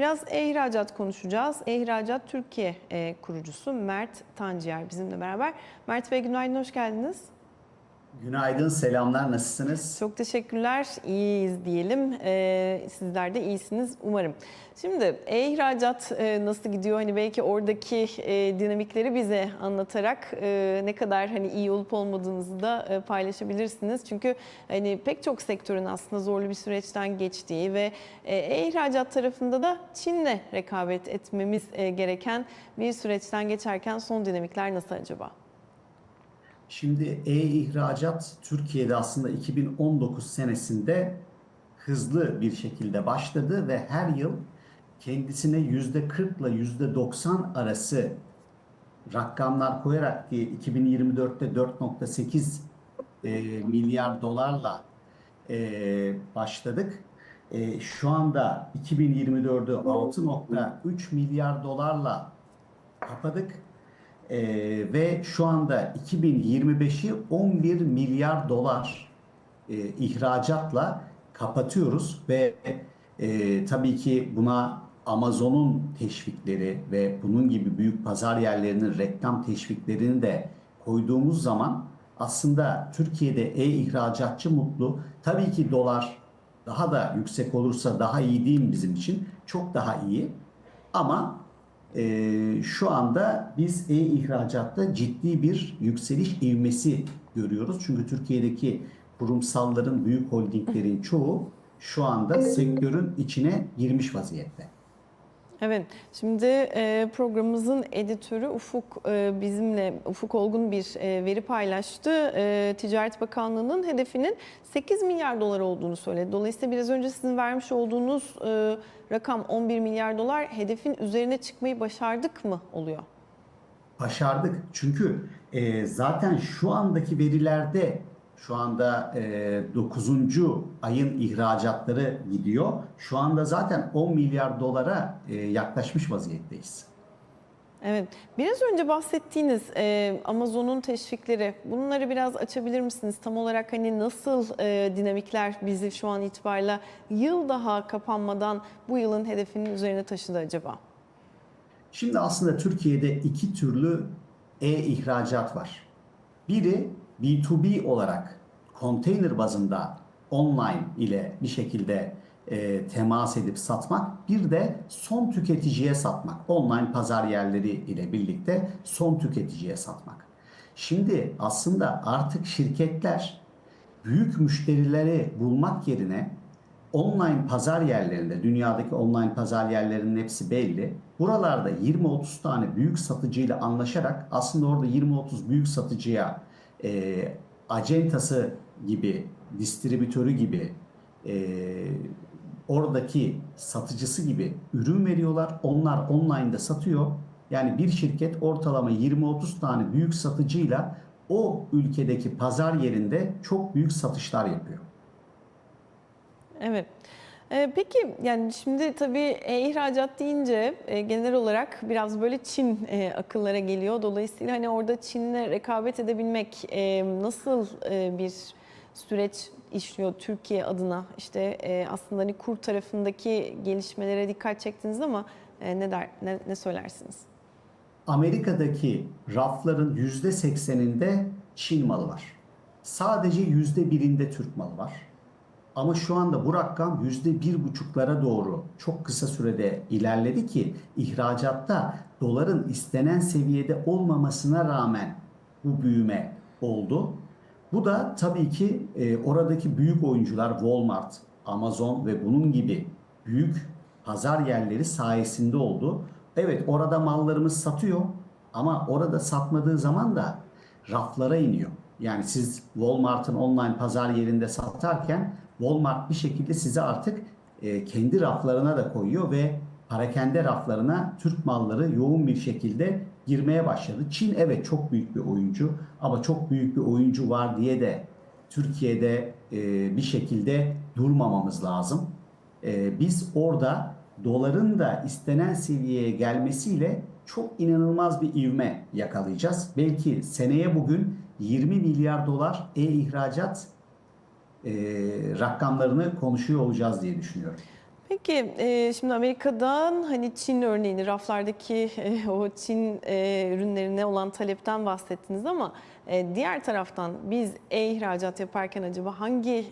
Biraz e-ihracat konuşacağız. E-ihracat Türkiye e, kurucusu Mert Tanciyer bizimle beraber. Mert Bey günaydın, hoş geldiniz. Günaydın, selamlar. Nasılsınız? Çok teşekkürler, iyiyiz diyelim. Ee, sizler de iyisiniz umarım. Şimdi e-ihracat e, nasıl gidiyor? Hani belki oradaki e, dinamikleri bize anlatarak e, ne kadar hani iyi olup olmadığınızı da e, paylaşabilirsiniz. Çünkü hani pek çok sektörün aslında zorlu bir süreçten geçtiği ve e, e-ihracat tarafında da Çin'le rekabet etmemiz e, gereken bir süreçten geçerken son dinamikler nasıl acaba? Şimdi e-ihracat Türkiye'de aslında 2019 senesinde hızlı bir şekilde başladı ve her yıl kendisine %40 ile %90 arası rakamlar koyarak ki 2024'te 4.8 e, milyar dolarla e, başladık. E, şu anda 2024'ü 6.3 milyar dolarla kapadık. Ee, ve şu anda 2025'i 11 milyar dolar e, ihracatla kapatıyoruz ve e, tabii ki buna Amazon'un teşvikleri ve bunun gibi büyük pazar yerlerinin reklam teşviklerini de koyduğumuz zaman aslında Türkiye'de e-ihracatçı mutlu. Tabii ki dolar daha da yüksek olursa daha iyi değil bizim için? Çok daha iyi. Ama ee, şu anda biz e-ihracatta ciddi bir yükseliş ivmesi görüyoruz. Çünkü Türkiye'deki kurumsalların, büyük holdinglerin çoğu şu anda sektörün içine girmiş vaziyette. Evet, şimdi e, programımızın editörü Ufuk e, bizimle, Ufuk Olgun bir e, veri paylaştı. Ticaret Bakanlığı'nın hedefinin 8 milyar dolar olduğunu söyledi. Dolayısıyla biraz önce sizin vermiş olduğunuz rakam 11 milyar dolar hedefin üzerine çıkmayı başardık mı oluyor? Başardık. Çünkü zaten şu andaki verilerde şu anda e, 9. ayın ihracatları gidiyor. Şu anda zaten 10 milyar dolara e, yaklaşmış vaziyetteyiz. Evet, biraz önce bahsettiğiniz e, Amazon'un teşvikleri, bunları biraz açabilir misiniz? Tam olarak hani nasıl e, dinamikler bizi şu an itibariyle yıl daha kapanmadan bu yılın hedefinin üzerine taşıdı acaba? Şimdi aslında Türkiye'de iki türlü e-ihracat var. Biri B2B olarak konteyner bazında online ile bir şekilde e, temas edip satmak, bir de son tüketiciye satmak. Online pazar yerleri ile birlikte son tüketiciye satmak. Şimdi aslında artık şirketler büyük müşterileri bulmak yerine online pazar yerlerinde, dünyadaki online pazar yerlerinin hepsi belli. Buralarda 20-30 tane büyük satıcıyla anlaşarak aslında orada 20-30 büyük satıcıya e, acentası gibi, distribütörü gibi, e, oradaki satıcısı gibi ürün veriyorlar. Onlar online'da satıyor. Yani bir şirket ortalama 20-30 tane büyük satıcıyla o ülkedeki pazar yerinde çok büyük satışlar yapıyor. Evet. Ee, Peki yani şimdi tabii e-ihracat deyince e, genel olarak biraz böyle Çin e, akıllara geliyor. Dolayısıyla hani orada Çin'le rekabet edebilmek e, nasıl bir süreç işliyor Türkiye adına? İşte aslında hani kur tarafındaki gelişmelere dikkat çektiniz ama ne der ne, ne söylersiniz? Amerika'daki rafların %80'inde Çin malı var. Sadece %1'inde Türk malı var. Ama şu anda bu rakam %1,5'lara doğru çok kısa sürede ilerledi ki ihracatta doların istenen seviyede olmamasına rağmen bu büyüme oldu. Bu da tabii ki e, oradaki büyük oyuncular Walmart, Amazon ve bunun gibi büyük pazar yerleri sayesinde oldu. Evet orada mallarımız satıyor ama orada satmadığı zaman da raflara iniyor. Yani siz Walmart'ın online pazar yerinde satarken Walmart bir şekilde size artık e, kendi raflarına da koyuyor ve parakende raflarına Türk malları yoğun bir şekilde girmeye başladı. Çin evet çok büyük bir oyuncu ama çok büyük bir oyuncu var diye de Türkiye'de e, bir şekilde durmamamız lazım. E, biz orada doların da istenen seviyeye gelmesiyle çok inanılmaz bir ivme yakalayacağız. Belki seneye bugün 20 milyar dolar e-ihracat e, rakamlarını konuşuyor olacağız diye düşünüyorum. Peki e, şimdi Amerika'dan hani Çin örneğini raflardaki e, o Çin e, ürünlerine olan talepten bahsettiniz ama diğer taraftan biz e-ihracat yaparken acaba hangi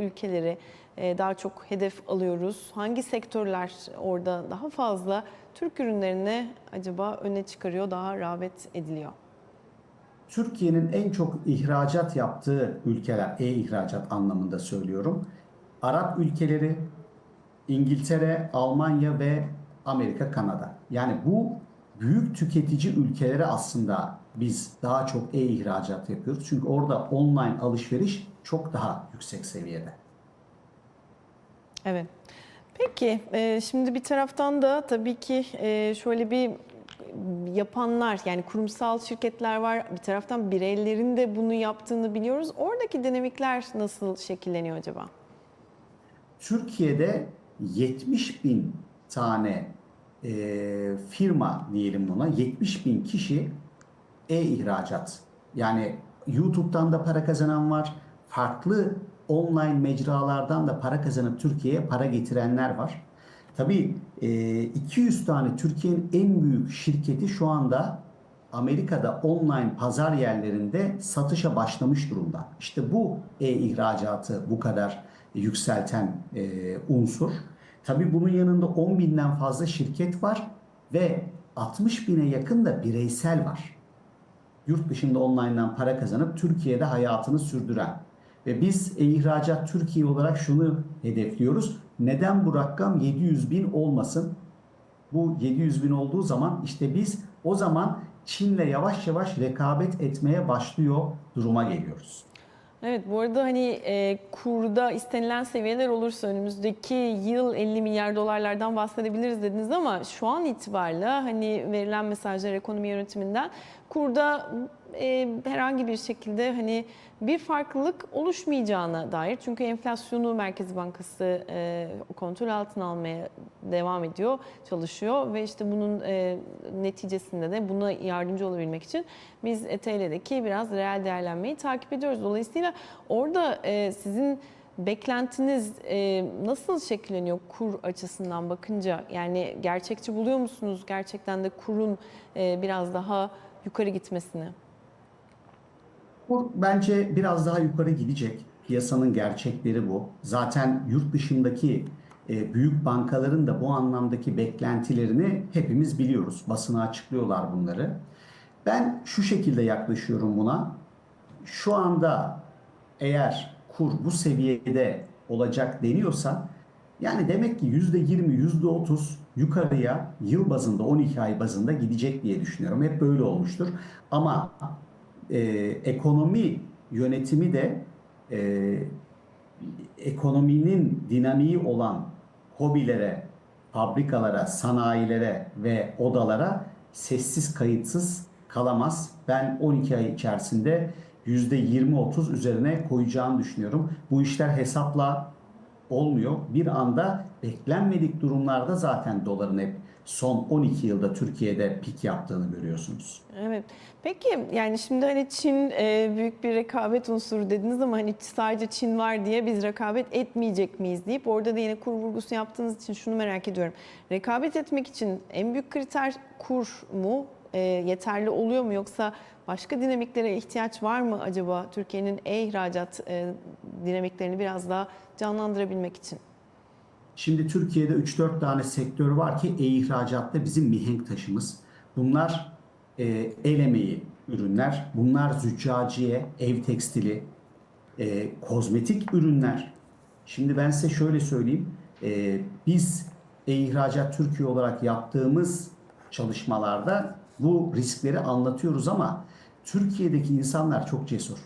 ülkeleri daha çok hedef alıyoruz? Hangi sektörler orada daha fazla Türk ürünlerine acaba öne çıkarıyor, daha rağbet ediliyor? Türkiye'nin en çok ihracat yaptığı ülkeler, e-ihracat anlamında söylüyorum. Arap ülkeleri, İngiltere, Almanya ve Amerika, Kanada. Yani bu büyük tüketici ülkelere aslında biz daha çok e-ihracat yapıyoruz. Çünkü orada online alışveriş çok daha yüksek seviyede. Evet. Peki, e, şimdi bir taraftan da tabii ki e, şöyle bir yapanlar yani kurumsal şirketler var. Bir taraftan bireylerin de bunu yaptığını biliyoruz. Oradaki dinamikler nasıl şekilleniyor acaba? Türkiye'de 70 bin tane e, firma diyelim buna, 70 bin kişi e-ihracat. Yani YouTube'dan da para kazanan var, farklı online mecralardan da para kazanıp Türkiye'ye para getirenler var. Tabii e, 200 tane Türkiye'nin en büyük şirketi şu anda Amerika'da online pazar yerlerinde satışa başlamış durumda. İşte bu e-ihracatı bu kadar yükselten e, unsur. Tabii bunun yanında 10 binden fazla şirket var ve 60 bine yakın da bireysel var. Yurt dışında online'dan para kazanıp Türkiye'de hayatını sürdüren. Ve biz e-ihracat Türkiye olarak şunu hedefliyoruz. Neden bu rakam 700 bin olmasın? Bu 700 bin olduğu zaman işte biz o zaman Çin'le yavaş yavaş rekabet etmeye başlıyor duruma geliyoruz. Evet bu arada hani e, kurda istenilen seviyeler olursa önümüzdeki yıl 50 milyar dolarlardan bahsedebiliriz dediniz ama şu an itibariyle hani verilen mesajlar ekonomi yönetiminden kurda e, herhangi bir şekilde hani bir farklılık oluşmayacağına dair. Çünkü enflasyonu Merkez Bankası e, kontrol altına almaya devam ediyor, çalışıyor ve işte bunun e, neticesinde de buna yardımcı olabilmek için biz TL'deki biraz reel değerlenmeyi takip ediyoruz. Dolayısıyla orada e, sizin beklentiniz e, nasıl şekilleniyor kur açısından bakınca? Yani gerçekçi buluyor musunuz gerçekten de kurun e, biraz daha yukarı gitmesini? Bu bence biraz daha yukarı gidecek. Piyasanın gerçekleri bu. Zaten yurt dışındaki e, büyük bankaların da bu anlamdaki beklentilerini hepimiz biliyoruz. Basına açıklıyorlar bunları. Ben şu şekilde yaklaşıyorum buna. Şu anda eğer kur bu seviyede olacak deniyorsa yani demek ki %20, %30 yukarıya yıl bazında 12 ay bazında gidecek diye düşünüyorum. Hep böyle olmuştur. Ama e, ekonomi yönetimi de e, ekonominin dinamiği olan hobilere, fabrikalara, sanayilere ve odalara sessiz kayıtsız kalamaz. Ben 12 ay içerisinde %20-30 üzerine koyacağını düşünüyorum. Bu işler hesapla olmuyor. Bir anda beklenmedik durumlarda zaten doların hep son 12 yılda Türkiye'de pik yaptığını görüyorsunuz. Evet. Peki yani şimdi hani Çin e, büyük bir rekabet unsuru dediniz ama hani sadece Çin var diye biz rekabet etmeyecek miyiz deyip orada da yine kur vurgusu yaptığınız için şunu merak ediyorum. Rekabet etmek için en büyük kriter kur mu? E, yeterli oluyor mu yoksa başka dinamiklere ihtiyaç var mı acaba Türkiye'nin e-ihracat e, dinamiklerini biraz daha canlandırabilmek için? Şimdi Türkiye'de 3-4 tane sektör var ki e-ihracatta bizim mihenk taşımız. Bunlar e, el emeği ürünler, bunlar züccaciye, ev tekstili, e, kozmetik ürünler. Şimdi ben size şöyle söyleyeyim. E, biz e-ihracat Türkiye olarak yaptığımız çalışmalarda bu riskleri anlatıyoruz ama Türkiye'deki insanlar çok cesur.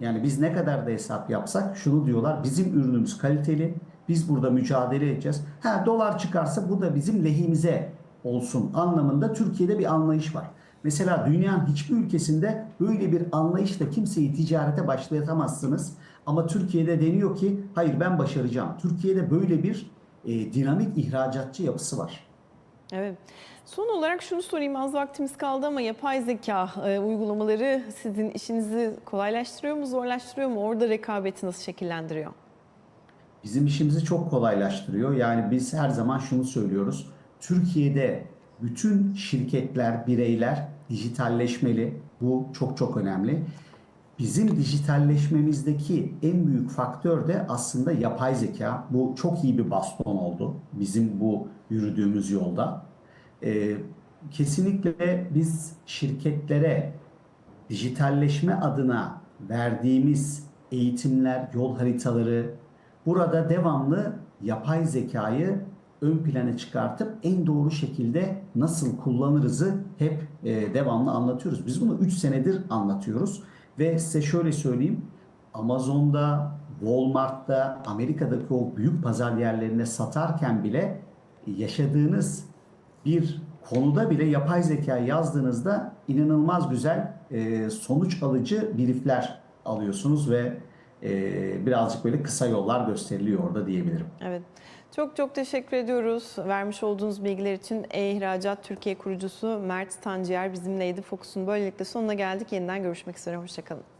Yani biz ne kadar da hesap yapsak şunu diyorlar bizim ürünümüz kaliteli biz burada mücadele edeceğiz. Ha dolar çıkarsa bu da bizim lehimize olsun anlamında Türkiye'de bir anlayış var. Mesela dünyanın hiçbir ülkesinde böyle bir anlayışla kimseyi ticarete başlatamazsınız. Ama Türkiye'de deniyor ki hayır ben başaracağım. Türkiye'de böyle bir e, dinamik ihracatçı yapısı var. Evet. Son olarak şunu sorayım az vaktimiz kaldı ama yapay zeka e, uygulamaları sizin işinizi kolaylaştırıyor mu, zorlaştırıyor mu? Orada rekabeti nasıl şekillendiriyor? Bizim işimizi çok kolaylaştırıyor. Yani biz her zaman şunu söylüyoruz. Türkiye'de bütün şirketler, bireyler dijitalleşmeli. Bu çok çok önemli. Bizim dijitalleşmemizdeki en büyük faktör de aslında yapay zeka. Bu çok iyi bir baston oldu bizim bu yürüdüğümüz yolda. Ee, kesinlikle biz şirketlere dijitalleşme adına verdiğimiz eğitimler, yol haritaları burada devamlı yapay zekayı ön plana çıkartıp en doğru şekilde nasıl kullanırızı hep e, devamlı anlatıyoruz. Biz bunu 3 senedir anlatıyoruz ve size şöyle söyleyeyim. Amazon'da, Walmart'ta, Amerika'daki o büyük pazar yerlerinde satarken bile yaşadığınız bir konuda bile yapay zeka yazdığınızda inanılmaz güzel e, sonuç alıcı briefler alıyorsunuz ve e, birazcık böyle kısa yollar gösteriliyor orada diyebilirim. Evet. Çok çok teşekkür ediyoruz. Vermiş olduğunuz bilgiler için E-İhracat Türkiye kurucusu Mert Tanciyer bizimleydi. Fokus'un böylelikle sonuna geldik. Yeniden görüşmek üzere. Hoşçakalın.